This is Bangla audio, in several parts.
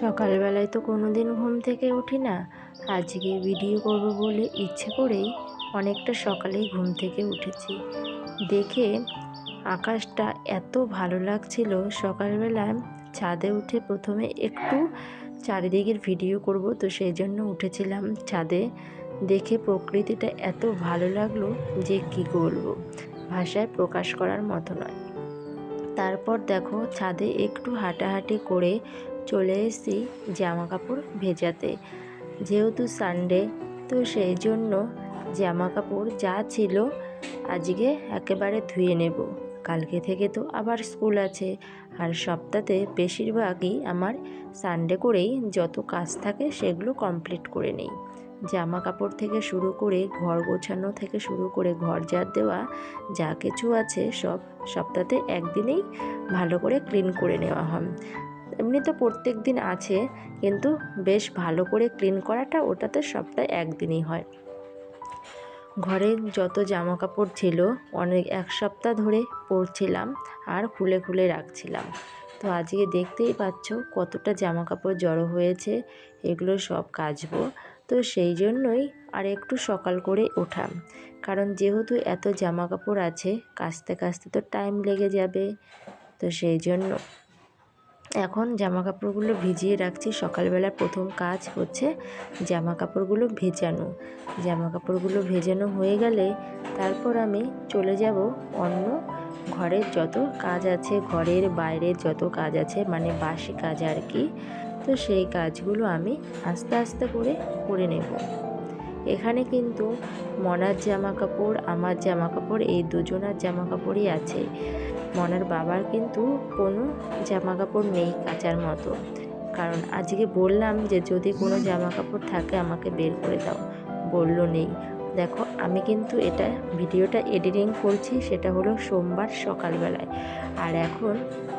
সকালবেলায় তো কোনো দিন ঘুম থেকে উঠি না। আজকে ভিডিও করব বলে ইচ্ছে করেই অনেকটা সকালেই ঘুম থেকে উঠেছি। দেখে আকাশটা এত ভালো লাগছিল সকালবেলায় ছাদে উঠে প্রথমে একটু চারিদিকের ভিডিও করব, তো সেই জন্য উঠেছিলাম ছাদে। দেখে প্রকৃতিটা এত ভালো লাগল যে কি বলব ভাষায় প্রকাশ করার মতো নয়। তারপর দেখো ছাদে একটু হাঁটাহাঁটি করে চলে এসেছি জামা কাপড় ভেজাতে। যেহেতু সানডে তো সেই জন্য জামা কাপড় যা ছিল আজকে একেবারে ধুয়ে নেব। কালকে থেকে তো আবার স্কুল আছে। আর সপ্তাহে বেশিরভাগই আমার সানডে করেই যত কাজ থাকে সেগুলো কমপ্লিট করে নেই। জামা কাপড় থেকে শুরু করে ঘর গোছানো থেকে শুরু করে ঘর ঝাড় দেওয়া, যা কিছু আছে সব সপ্তাহে একদিনেই ভালো করে ক্লিন করে নেওয়া হয়। এমনি তো প্রত্যেক দিন আছে, কিন্তু বেশ ভালো করে ক্লিন করাটা ওটাতে সপ্তাহে একদিনই হয়। ঘরে যত জামা কাপড় ছিল, অনেক এক সপ্তাহ ধরে পরছিলাম আর খুলে খুলে রাখছিলাম। তো আজকে দেখতেই পাচ্ছ কতটা জামা কাপড় জড়ো হয়েছে, এগুলো সব কাচবো। তো সেই জন্যই আর একটু সকাল করে ওঠাম। কারণ যেহেতু এত জামা কাপড় আছে, কাচতে কাচতে তো টাইম লেগে যাবে। তো সেই জন্য এখন জামা কাপড়গুলো ভিজিয়ে রাখছি। সকালবেলা প্রথম কাজ হচ্ছে জামা কাপড়গুলো ভেজানো। জামা কাপড়গুলো ভেজানো হয়ে গেলে তারপর আমি চলে যাব অন্য ঘরের যত কাজ আছে, ঘরের বাইরে যত কাজ আছে মানে বাসি কাজ আর কি, তো সেই কাজগুলো আমি আস্তে আস্তে করে করে নেব। এখানে কিন্তু মনার জামা কাপড় আমার জামা কাপড় এই দুজনার জামা কাপড়ই আছে। মনার বাবার কিন্তু কোনো জামা কাপড় নেই কাচার মতো। কারণ আজকে বললাম যে, যদি কোনো জামা কাপড় থাকে, আমাকে বের করে দাও। বলল নেই। দেখো, আমি কিন্তু এটা, ভিডিওটা এডিটিং করছি, সেটা হলো সোমবার সকালবেলায়। আর এখন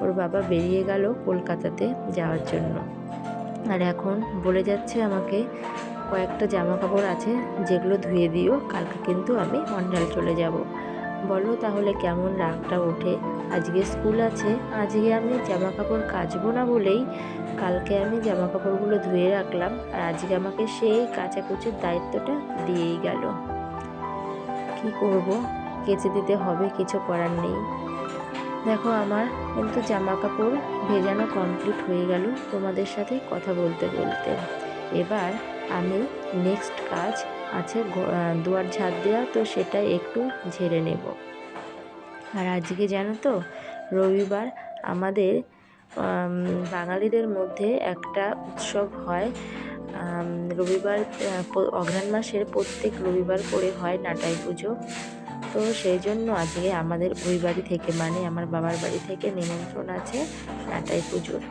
ওর বাবা বেরিয়ে গেল কলকাতাতে যাওয়ার জন্য। আর এখন বলে যাচ্ছে আমাকে কয়েকটা জামা কাপড় আছে, যেগুলো ধুয়ে দিও, কালকে কিন্তু আমি অন্ডাল চলে যাব। বলো তাহলে কেমন রাগটা ওঠে? আজকে স্কুল আছে, আজকে আমি জামা কাপড় কাচবো না বলেই কালকে আমি জামা কাপড়গুলো ধুয়ে রাখলাম আর আজকে আমাকে সেই কাচাকুচির দায়িত্বটা দিয়েই গেল। কি করব? কেচে দিতে হবে, কিছু করার নেই। দেখো আমার কিন্তু জামা কাপড় ভেজানো কমপ্লিট হয়ে গেল তোমাদের সাথে কথা বলতে বলতে। এবার আমি নেক্সট কাজ আছে দুয়ার ঝাড় দেওয়া, তো সেটা একটু ঝেড়ে নেব। আর আজকে জানো তো, রবিবার আমাদের বাঙালিদের মধ্যে একটা উৎসব হয়। রবিবার অঘ্রাণ মাসের প্রত্যেক রবিবার করে হয় নাটাই পুজো। তো সেই জন্য আজকে আমাদের ওই বাড়ি থেকে মানে আমার বাবার বাড়ি থেকে নিমন্ত্রণ আছে নাটাই পুজোর।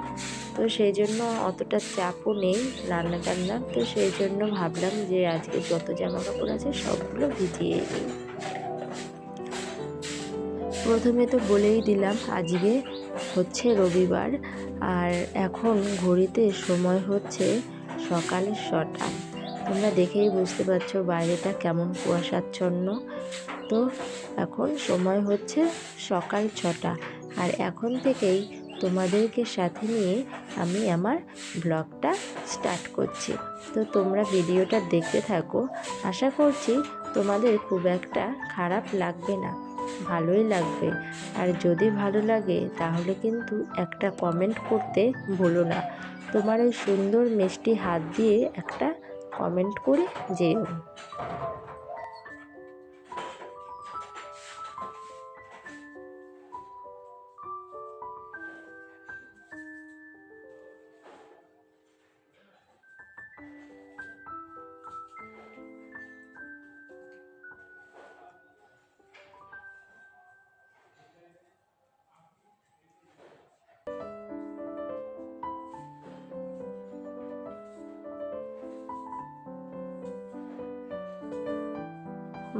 তো সেই জন্য অতটা চাপও নেই রান্না টান্না তো সেই জন্য ভাবলাম যে আজকে যত জামা কাপড় আছে সবগুলো ভিজিয়ে নিই। প্রথমে তো বলেই দিলাম আজকে হচ্ছে রবিবার আর এখন ঘড়িতে সময় হচ্ছে সকাল ছটা। তোমরা দেখেই বুঝতে পারছ বাইরেটা কেমন কুয়াশাচ্ছন্ন। তো এখন সময় হচ্ছে সকাল ছটা। আর এখন থেকেই তোমাদেরকে সাথে নিয়ে আমি আমার ব্লগটা স্টার্ট করছি। তো তোমরা ভিডিওটা দেখতে থাকো। আশা করছি তোমাদের খুব একটা খারাপ লাগবে না, ভালোই লাগবে। আর যদি ভালো লাগে, তাহলে কিন্তু একটা কমেন্ট করতে ভুলো না। তোমার ওই সুন্দর মিষ্টি হাত দিয়ে একটা কমেন্ট করে যেও।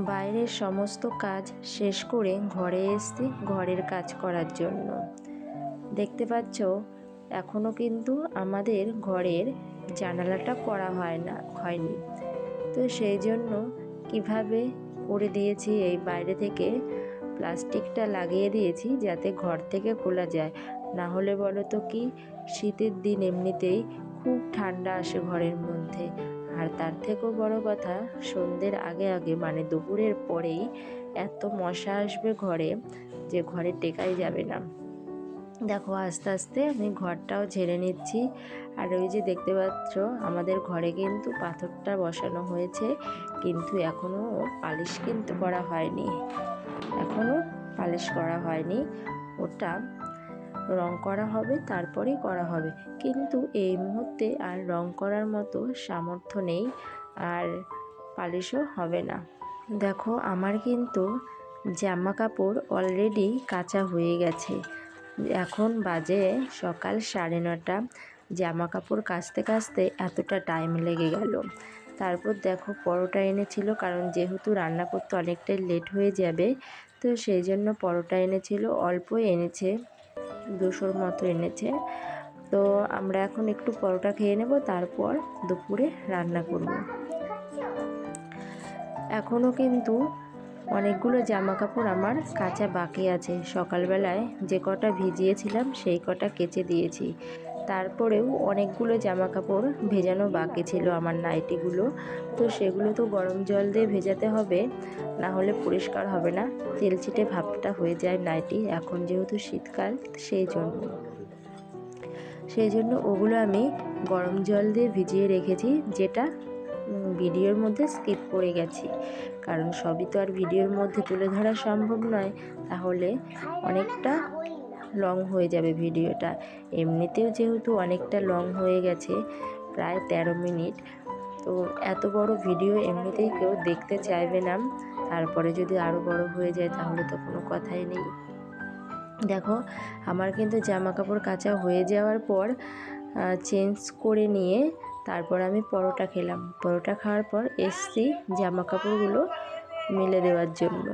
বাইরের সমস্ত কাজ শেষ করে ঘরে এসছি ঘরের কাজ করার জন্য। দেখতে পাচ্ছ এখনও কিন্তু আমাদের ঘরের জানালাটা করা হয় না, হয়নি। তো সেই জন্য কীভাবে করে দিয়েছি, এই বাইরে থেকে প্লাস্টিকটা লাগিয়ে দিয়েছি যাতে ঘর থেকে খোলা যায়। না হলে বলো তো কি, শীতের দিন এমনিতেই খুব ঠান্ডা আসে ঘরের মধ্যে। আর তার থেকেও বড় কথা, সন্ধ্যের আগে আগে মানে দুপুরের পরেই এত মশা আসবে ঘরে যে ঘরে টেকাই যাবে না। দেখো, আস্তে আস্তে আমি ঘরটাও ঝেড়ে নিচ্ছি। আর ওই যে দেখতে পাচ্ছ, আমাদের ঘরে কিন্তু পাথরটা বসানো হয়েছে, কিন্তু এখনও পালিশ কিন্তু করা হয়নি। এখনও পালিশ করা হয়নি। ওটা রং করা হবে, তারপরেই করা হবে। কিন্তু এই মুহূর্তে আর রং করার মতো সামর্থ্য নেই আর পালিশও হবে না। দেখো, আমার কিন্তু জামা কাপড় অলরেডি কাঁচা হয়ে গেছে। এখন বাজে সকাল সাড়ে নটা জামা কাপড় কাচতে কাচতে এতটা টাইম লেগে গেল। তারপর দেখো, পরোটা এনেছিল, কারণ যেহেতু রান্না করতে অনেকটাই লেট হয়ে যাবে, তো সেই জন্য পরোটা এনেছিল অল্পই এনেছে। দুশোর মতো এনেছে। তো আমরা এখন একটু পরোটা খেয়ে নেব, তারপর দুপুরে রান্না করব। এখনও কিন্তু অনেকগুলো জামা কাপড় আমার কাঁচা বাকি আছে। সকালবেলায় যে কটা ভিজিয়েছিলাম, সেই কটা কেচে দিয়েছি। তারপরেও অনেকগুলো জামা কাপড় ভেজানো বাকি ছিল আমার নাইটিগুলো। তো সেগুলো তো গরম জল দিয়ে ভেজাতে হবে না হলে পরিষ্কার হবে না। তেলচিটে ভাবটা হয়ে যায় নাইটি, এখন যেহেতু শীতকাল সেই জন্য। সেই জন্য ওগুলো আমি গরম জল দিয়ে ভিজিয়ে রেখেছি, যেটা ভিডিওর মধ্যে স্কিপ করে গেছি। কারণ সবই তো আর ভিডিওর মধ্যে তুলে ধরা সম্ভব নয়। তাহলে অনেকটা লং হয়ে যাবে ভিডিওটা। এমনিতেও যেহেতু অনেকটা লং হয়ে গেছে, প্রায় তেরো মিনিট। তো এত বড় ভিডিও এমনিতেই কেউ দেখতে চাইবে না। তারপরে যদি আরও বড় হয়ে যায়, তাহলে তো কোনো কথাই নেই। দেখো, আমার কিন্তু জামা কাপড় কাচা হয়ে যাওয়ার পর চেঞ্জ করে নিয়ে তারপর আমি পরোটা খেলাম। পরোটা খাওয়ার পর এসছি জামা কাপড়গুলো মেলে দেওয়ার জন্য।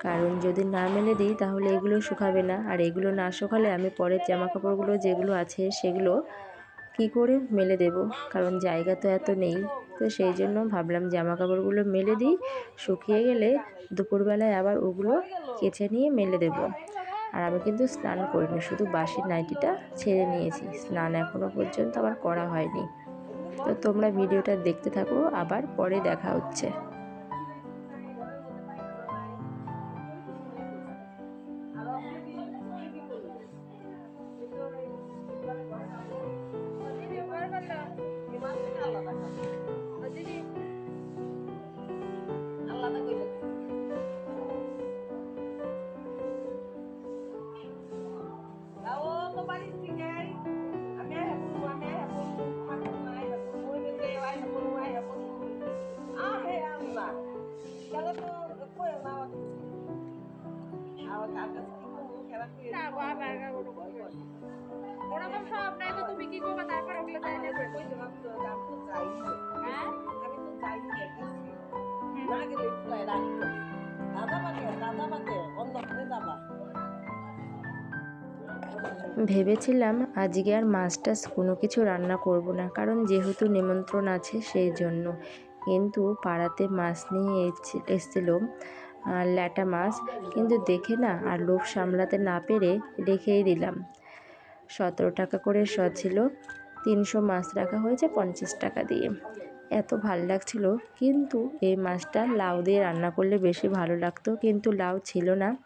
কারণ যদি না মেলে দিই তাহলে এগুলো শুকাবে না। আর এগুলো না শুকালে আমি পরের জামা কাপড়গুলো যেগুলো আছে সেগুলো কি করে মেলে দেব? কারণ জায়গা তো এত নেই। তো সেই জন্য ভাবলাম জামা কাপড়গুলো মেলে দিই, শুকিয়ে গেলে দুপুরবেলায় আবার ওগুলো কেচে নিয়ে মেলে দেব। আর আমি কিন্তু স্নান করিনি, শুধু বাসির নাইটিটা ছেড়ে নিয়েছি। স্নান এখনও পর্যন্ত আবার করা হয়নি। তো তোমরা ভিডিওটা দেখতে থাকো, আবার পরে দেখা হচ্ছে। ভেবেছিলাম আজকে আর মাছ টাছ কোনো কিছু রান্না করব না, কারণ যেহেতু নিমন্ত্রণ আছে সেই জন্য। কিন্তু পাড়াতে মাছ নিয়ে এসেছি- এসেছিল ল্যাটা মাছ। কিন্তু দেখে না, আর লোভ সামলাতে না পেরে রেখেই দিলাম। সতেরো টাকা করে শ ছিল। তিনশো মাছ রাখা হয়েছে পঞ্চাশ টাকা দিয়ে। এত ভালো লাগছিল, কিন্তু এই মাছটা লাউ দিয়ে রান্না করলে বেশি ভালো লাগতো, কিন্তু লাউ ছিল না।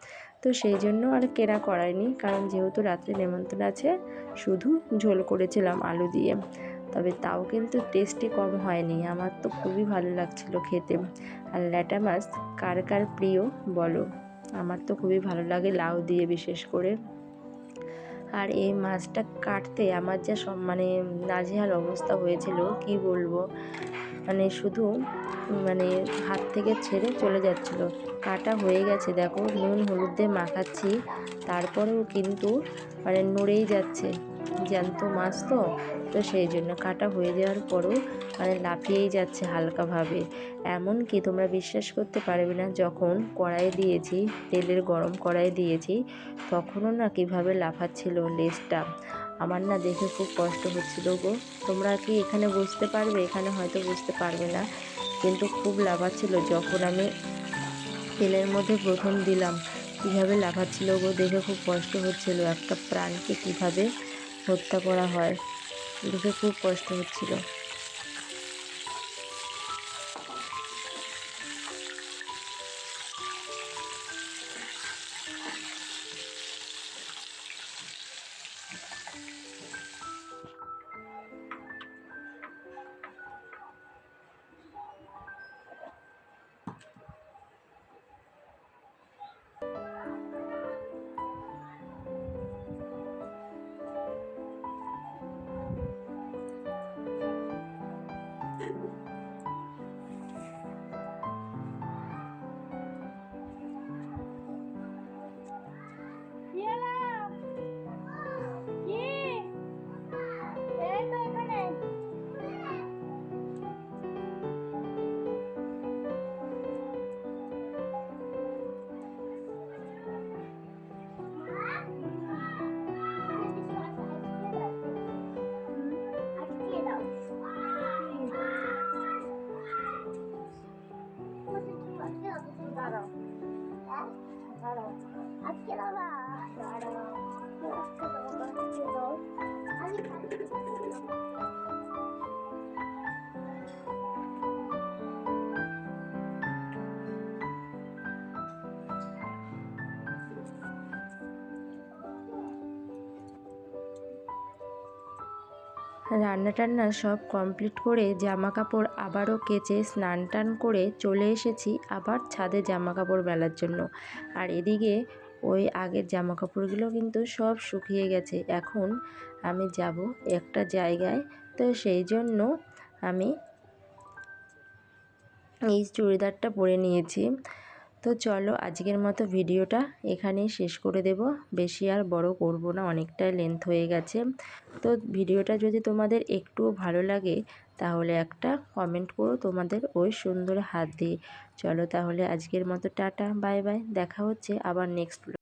তো সেই জন্য আর কেনা করায়নি, কারণ যেহেতু রাত্রে নেমন্তন্ন আছে, শুধু ঝোল করেছিলাম আলু দিয়ে। তবে তাও কিন্তু টেস্টি কম হয়নি, আমার তো খুবই ভালো লাগছিল খেতে। আর ল্যাটা মাছ কার কার প্রিয় বলো? আমার তো খুবই ভালো লাগে লাউ দিয়ে বিশেষ করে। আর এই মাছটা কাটতে আমার যা সব মানে নাজেহাল অবস্থা হয়েছিল, কি বলব? মানে শুধু মানে হাত থেকে ছেড়ে চলে যাচ্ছিল। কাটা হয়ে গেছে, দেখো, নুন হলুদ দিয়ে মাখাচ্ছি, তারপরেও কিন্তু মানে নড়েই যাচ্ছে। জ্যান্ত মাছ তো তো সেই জন্য কাটা হয়ে যাওয়ার পরও মানে লাফিয়েই যাচ্ছে হালকাভাবে। এমনকি তোমরা বিশ্বাস করতে পারবে না, যখন কড়াই দিয়েছি, তেলের গরম কড়াই দিয়েছি, তখনও না কীভাবে লাফাচ্ছিল লেজটা। আমার না দেখে খুব কষ্ট হচ্ছিল গো। তোমরা কি এখানে বুঝতে পারবে? এখানে হয়তো বুঝতে পারবে না। কিন্তু খুব লাফাচ্ছিল যখন আমি তেলের মধ্যে প্রথম দিলাম। কীভাবে লাফাচ্ছিল গো দেখে খুব কষ্ট হচ্ছিল। একটা প্রাণকে কীভাবে হত্যা করা হয়। দেখে খুব কষ্ট হচ্ছিল। রান্না টান্না সব কমপ্লিট করে জামা কাপড় আবারও কেচে স্নান টান করে চলে এসেছি আবার ছাদে জামা কাপড় মেলার জন্য। আর এদিকে ওই আগের জামা কাপড়গুলো কিন্তু সব শুকিয়ে গেছে। এখন আমি যাব একটা জায়গায়। তো সেই জন্য আমি এই চুড়িদারটা পরে নিয়েছি। তো চলো আজকের মতো ভিডিওটা এখানেই শেষ করে দেব। বেশি আর বড় করব না, অনেকটাই লেন্থ হয়ে গেছে। তো ভিডিওটা যদি তোমাদের একটুও ভালো লাগে, তাহলে একটা কমেন্ট করো তোমাদের ওই সুন্দর হাত দিয়ে। চলো তাহলে আজকের মতো টাটা বাই বাই দেখা হচ্ছে আবার নেক্সট